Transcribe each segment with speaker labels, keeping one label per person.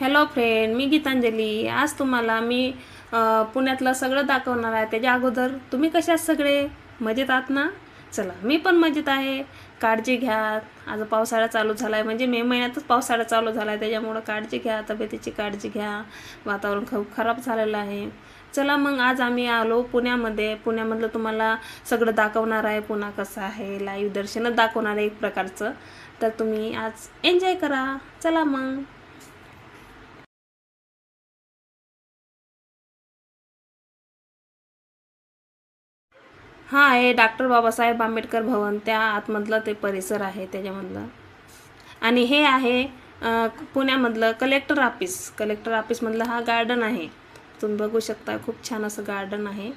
Speaker 1: Hello friend मी गीतांजली. आज तुम्हाला मी पुण्यातलं सगळं दाखवणार आहे. त्याच्या अगोदर तुम्ही कसे आहात सगळे? मजेत आहात ना? चला मी पण मजेत आहे. काळजी घ्या. आज पावसाळा चालू झाला आहे म्हणजे मे महिन्यातच पावसाळा चालू झाला आहे त्याच्यामुळं काळजी घ्या. तब्येतीची काळजी घ्या. वातावरण खूप खराब झालेलं आहे. चला मग आज आम्ही आलो पुण्यामध्ये. पुण्यामधलं तुम्हाला सगळं दाखवणार आहे. पुन्हा कसं आहे? लाईव्ह दर्शनच दाखवणार आहे एक प्रकारचं. तर तुम्ही आज एन्जॉय करा. चला मग. हा आहे डॉक्टर बाबासाहेब आंबेडकर भवन त्या आतमधलं ते परिसर आहे त्याच्यामधलं. आणि हे आहे पुण्यामधलं कलेक्टर ऑफिस कलेक्टर ऑफिसमधलं हा गार्डन आहे. तुम्ही बघू शकता खूप छान असं गार्डन आहे.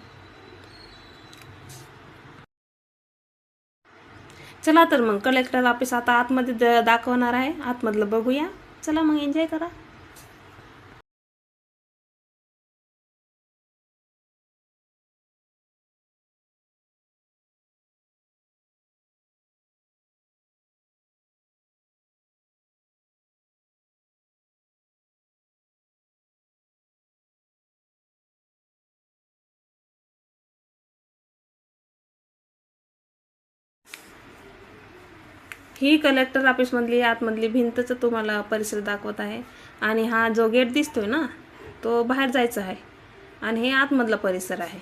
Speaker 1: चला तर मग कलेक्टर ऑफिस आता आतमध्ये द- दाखवणार आहे. आतमधलं बघूया. चला मग एन्जॉय करा. ही कलेक्टर ऑफिसमधली आतमधली भिंतच तुम्हाला परिसर दाखवत आहे. आणि हा जो गेट दिसतोय ना तो बाहेर जायचा आहे. आणि हे आतमधला परिसर आहे.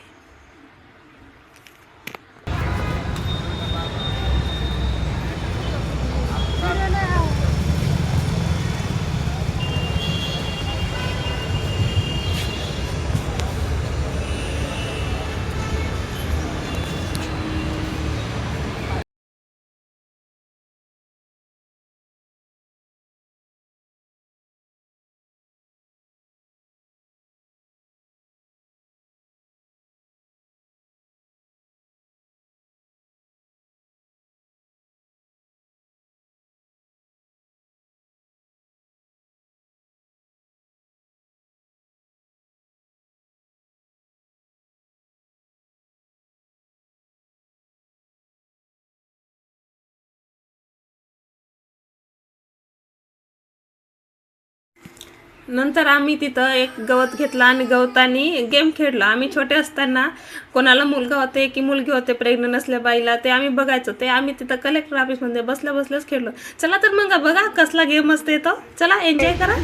Speaker 1: नंतर आम्ही तिथं एक गवत घेतला आणि गवतानी गेम खेळलो. आम्ही छोटे असताना कोणाला मुलगा होते की मुलगी होते प्रेग्नंट असल्या बाईला ते आम्ही बघायचो. ते आम्ही तिथं कलेक्टर ऑफिसमध्ये बसल्या बसल्याच खेळलो. चला तर मग बघा कसला गेम असते तो. चला एन्जॉय करा.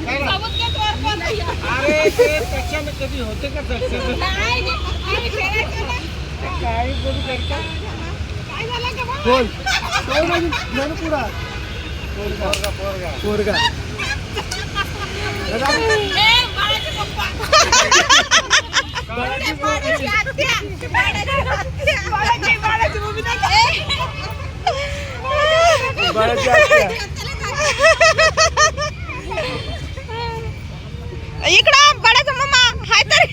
Speaker 2: पोरगा पोरगा पोरगा बाळाची आत्या
Speaker 3: इकडं बडाचा मम्मा हाय तर.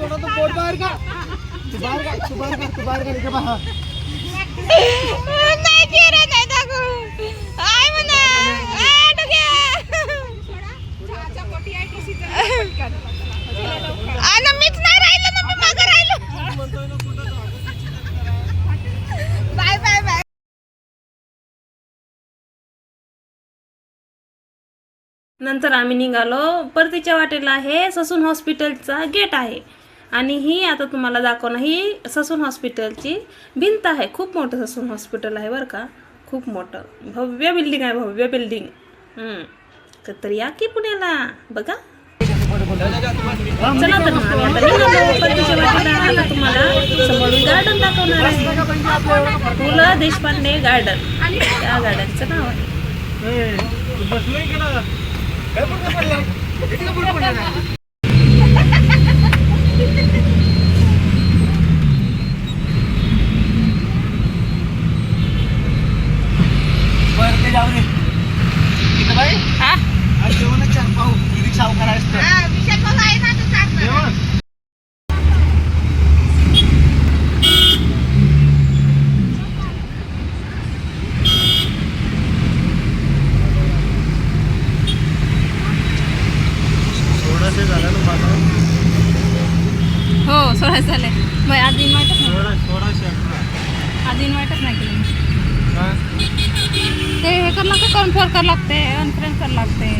Speaker 2: थोडं तो बोट बाहेर का तू बाहेर का तू बाहेर का तू बाहेर का
Speaker 3: नाही चेहरा नाही दाखव आय म्हणा. ना मीच नाही राहिलो ना मी मागे राहिलो. Bye bye bye.
Speaker 1: नंतर आम्ही निघालो. परतीच्या वाटेला हे ससून हॉस्पिटलचा गेट आहे. आणि ही आता तुम्हाला दाखवणं ही ससून हॉस्पिटलची भिंत आहे. खूप मोठं ससून हॉस्पिटल आहे बरं का. खूप मोठं. भव्य बिल्डिंग आहे भव्य बिल्डिंग. तर या की पुण्याला बघा चला तर मग आम्ही आता निघालो परतीच्या वाटेला आता तुम्हाला समोरून गार्डन दाखवणार आहे पु ल देशपांडे गार्डन त्या गार्डनचं नाव आहे
Speaker 2: तू बसलोय इकडं काय बुरका पडला इकडे बुरका पडला नाही. बरं, ते जाऊ दे. इथं बाई, आज जेवणाची आहे, पाहू किती सावकार आहेस तर.
Speaker 3: हा, विशाल भाऊ आहे ना तो सांग ना.
Speaker 2: जेवण? सोळाशे झालं ना माझं
Speaker 4: हो सोळाशे झाले मग आज इन्व्हाइटच नाही
Speaker 2: सोळा सोळाशे
Speaker 4: आज इन्व्हाइटच नाही केलं.
Speaker 2: हा?
Speaker 4: ते हे करावं लागतं कॉन्फर करावं लागते अनफ्रेंड करावं लागते.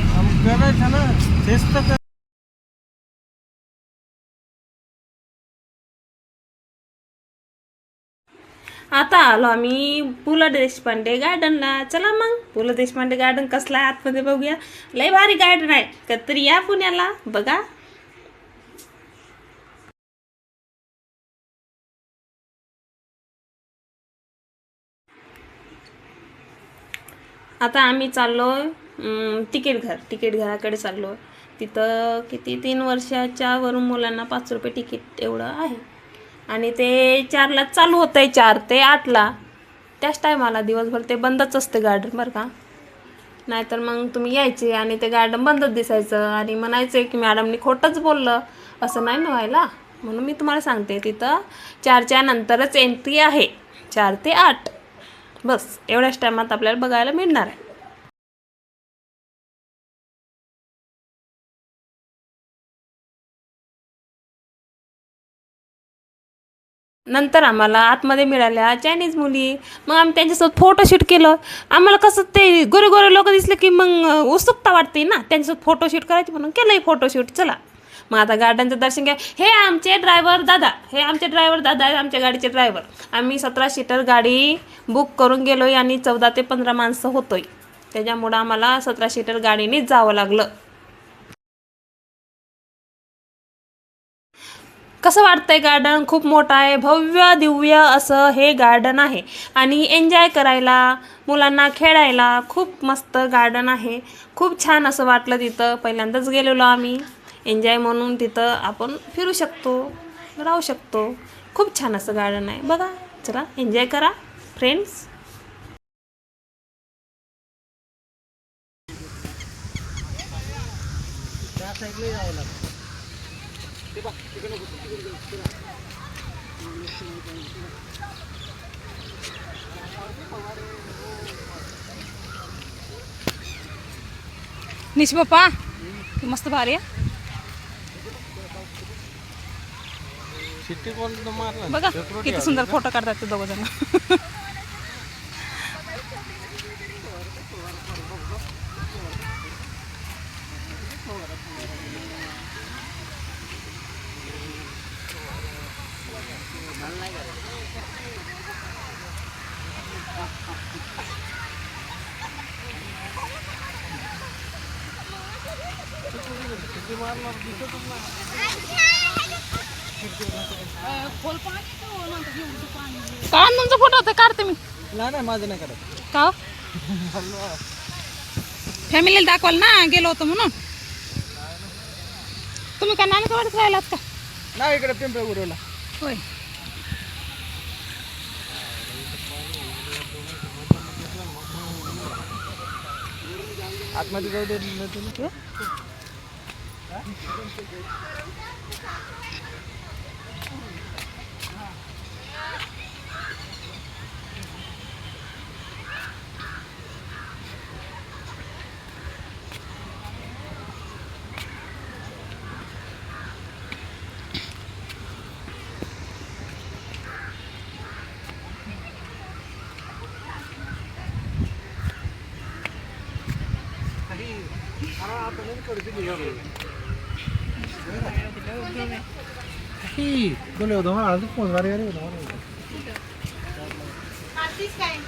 Speaker 2: करायचं ना तेच तर
Speaker 1: आता आलो आम्ही पु ल देशपांडे गार्डनला चला मग पु ल देशपांडे गार्डन कसला आहे आतमध्ये बघूया. लय भारी गार्डन आहे. कधीतरी या पुण्याला बघा. आता आम्ही चाललो तिकीट घर तिकीट घराकडे चाललो. तिथं किती तीन वर्षाच्या वरून मुलांना पाच रुपये तिकीट एवढं आहे. आणि ते चारला चालू होतं आहे चार ते आठला. त्याच टायमाला दिवसभर ते बंदच असते गार्डन बरं का. नाहीतर मग तुम्ही यायचे आणि ते गार्डन बंदच दिसायचं. आणि म्हणायचं की मॅडमनी खोटंच बोललं. असं नाही ना व्हायला म्हणून मी तुम्हाला सांगते तिथं चारच्या नंतरच एंट्री आहे. चार ते आठ. बस एवढ्याच टायमात आपल्याला बघायला मिळणार आहे. नंतर आम्हाला आतमध्ये मिळाल्या चायनीज मुली. मग आम्ही त्यांच्यासोबत फोटोशूट केलं. आम्हाला कसं ते गोरे गोरे लोक दिसले की मग उत्सुकता वाटते ना. त्यांच्यासोबत फोटोशूट करायची म्हणून केलंही फोटोशूट चला. मग आता गार्डनचं दर्शन घ्या. हे आमचे ड्रायव्हर दादा. हे आमचे ड्रायव्हर दादा आहेत आमच्या गाडीचे ड्रायव्हर आम्ही सतरा सीटर गाडी बुक करून गेलोय आणि चौदा ते पंधरा माणसं होतोय. त्याच्यामुळं आम्हाला सतरा सीटर गाडीनेच जावं लागलं. कसं वाटतंय गार्डन खूप मोठं आहे भव्य दिव्य असं हे गार्डन आहे. आणि एन्जॉय करायला मुलांना खेळायला खूप मस्त गार्डन आहे. खूप छान असं वाटलं तिथं. पहिल्यांदाच गेलेलो आम्ही. एन्जॉय म्हणून तिथं आपण फिरू शकतो राहू शकतो. खूप छान असं गार्डन आहे. बघा चला एन्जॉय करा फ्रेंड्स
Speaker 4: निश बाप्पा मस्त भारी आहे. बघा किती सुंदर फोटो काढतात ते दोघं जण काढ तुमचा फोटो होता काढते मी.
Speaker 2: नाही नाही माझं नाही करत
Speaker 4: का फॅमिलीला दाखवाल ना गेलो होतो म्हणून. तुम्ही का नानक वाटत राहिलात का?
Speaker 2: नाही इकडे पिंपळ गुरुला.
Speaker 4: होय.
Speaker 2: आतमध्ये जाऊ दे Hi, boleh udah mahal tuh pun hari hari udah mahal. Artis kain.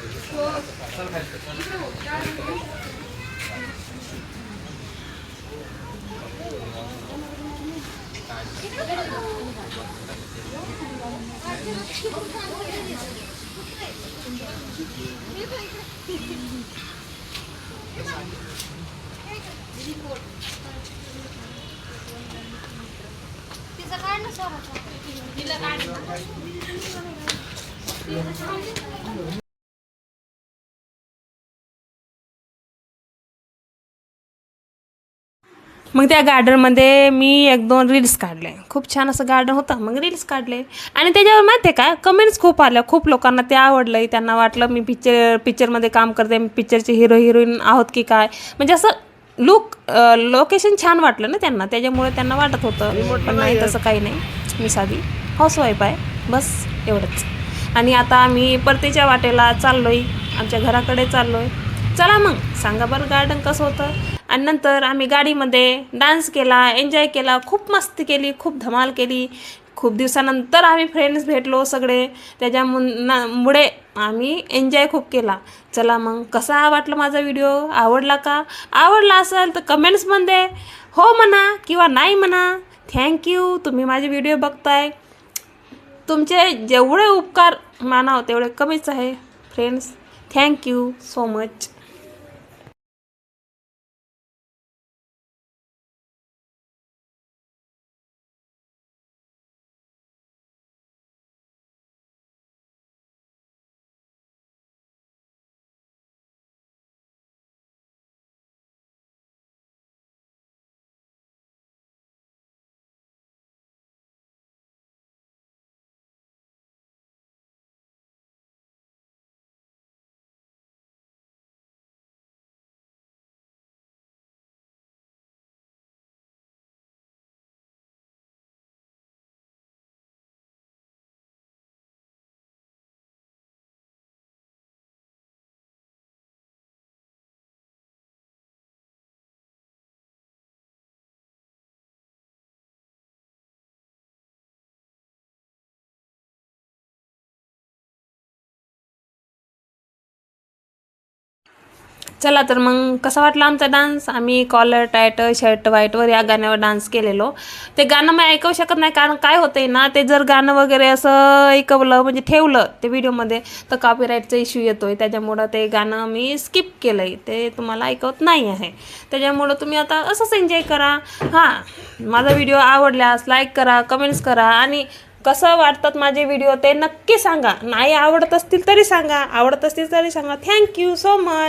Speaker 1: मग त्या गार्डनमध्ये मी एक दोन रील्स काढले. खूप छान असं गार्डन होतं. मग रील्स काढले. आणि त्याच्यावर माहिती आहे का कमेंट्स खूप आल्या. खूप लोकांना ते आवडलं त्यांना वाटलं मी पिक्चर पिक्चरमध्ये काम करते. मी पिक्चरचे हिरो हिरोईन आहोत की काय? म्हणजे असं लुक लोकेशन छान वाटलं ना त्यांना. त्याच्यामुळे त्यांना वाटत होतं. पण नाही तसं काही नाही. मी साधी. हाऊसवाईफ आहे. बस एवढंच. आणि आता आम्ही परतीच्या वाटेला चाललो आहे आमच्या घराकडे चाललो आहे चला मग सांगा बरं गार्डन कसं होतं? आणि नंतर आम्ही गाडीमध्ये डान्स केला एन्जॉय केला खूप मस्ती केली खूप धमाल केली. खूप दिवसानंतर आम्ही फ्रेंड्स भेटलो सगळे. त्याच्यामुळे आम्ही एन्जॉय खूप केला. चला मग कसा वाटला माझा व्हिडिओ आवडला का? आवडला असेल तर कमेंट्समध्ये हो म्हणा किंवा नाही म्हणा. थँक्यू तुम्ही माझे व्हिडिओ बघताय. तुमचे जेवढे उपकार मानाव तेवढे कमीच आहे. फ्रेंड्स थँक्यू सो मच चला तर मग कसा वाटला आमचा डान्स? आम्ही कॉलर टायट शर्ट व्हाईटवर या गाण्यावर डान्स केलेलो. ते गाणं मी ऐकू शकत नाही कारण काय होतंय ना ते जर गाणं वगैरे असं ऐकवलं म्हणजे ठेवलं ते व्हिडिओमध्ये तर कॉपीराईटचा इश्यू येतो आहे त्याच्यामुळं ते गाणं मी स्किप केलं आहे ते तुम्हाला ऐकवत नाही आहे. त्याच्यामुळं तुम्ही आता असंच एन्जॉय करा. हां माझा व्हिडिओ आवडल्यास लाईक करा कमेंट्स करा आणि कसं वाटतात माझे व्हिडिओ ते नक्की सांगा. नाही आवडत असतील तरी सांगा. आवडत असतील तरी सांगा. Thank you so much